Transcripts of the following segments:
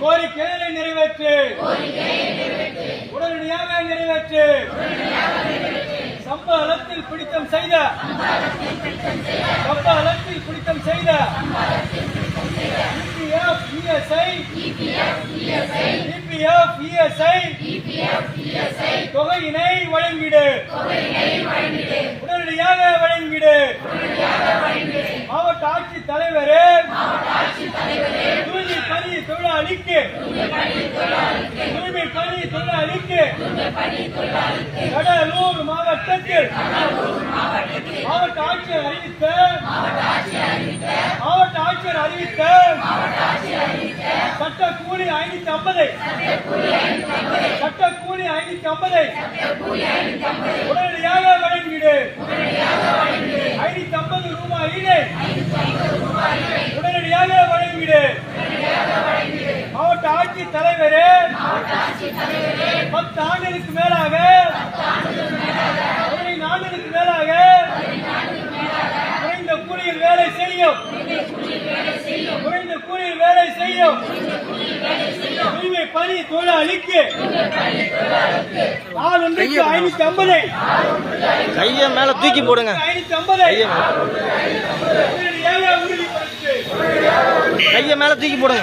கோரிக்கைகளை நிறைவேற்று. உடனடியாக நிறைவேற்று. சம்பளத்தில் பிடித்தம் செய்த. சம்பளத்தில் பிடித்தம் செய்த. இபிஎஃப் இஎஸ்ஐ இபிஎஃப் இஎஸ்ஐ தொகையினை வழங்கிடு. உடனடியாக வழங்கிடு. மாவட்ட ஆட்சித் தலைவரே. தொழிலாளிக்கு தூய்மை பணி தொழிலாளிக்கு கடலூர் மாவட்டத்தில் மாவட்ட ஆட்சியர் அறிவித்த மாவட்ட ஆட்சியர் அறிவித்த சட்ட கூலி ஐநூத்தி ஐம்பதை சட்ட கூலி ஐநூத்தி ஐம்பதை உடனடியாக வழங்கிடு ஐநூத்தி ஐம்பது ரூபாயினை உடனடியாக வழங்கிடு ஆட்சித் தலைவரே. பத்து ஆண்டுகளுக்கு மேலாக. பதினைந்து ஆண்டுகளுக்கு மேலாக. குறைந்த கூலியில் வேலை செய்யும். குறைந்த கூலியில் வேலை செய்யும். தூய்மை பணி தொழிலாளிக்கு. நாள் ஒன்றுக்கு ஐநூத்தி ஐம்பதை கையை மேல தூக்கி போடுங்க. ஐநூத்தி ஐம்பதை கையை மேல தூக்கி போடுங்க.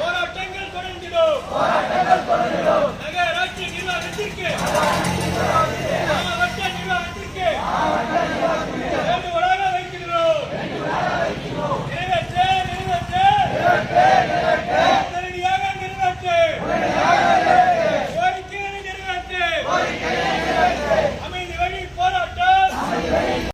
போராட்டங்கள் தொடர்ந்திடும். நகராட்சி நிர்வாகத்திற்கு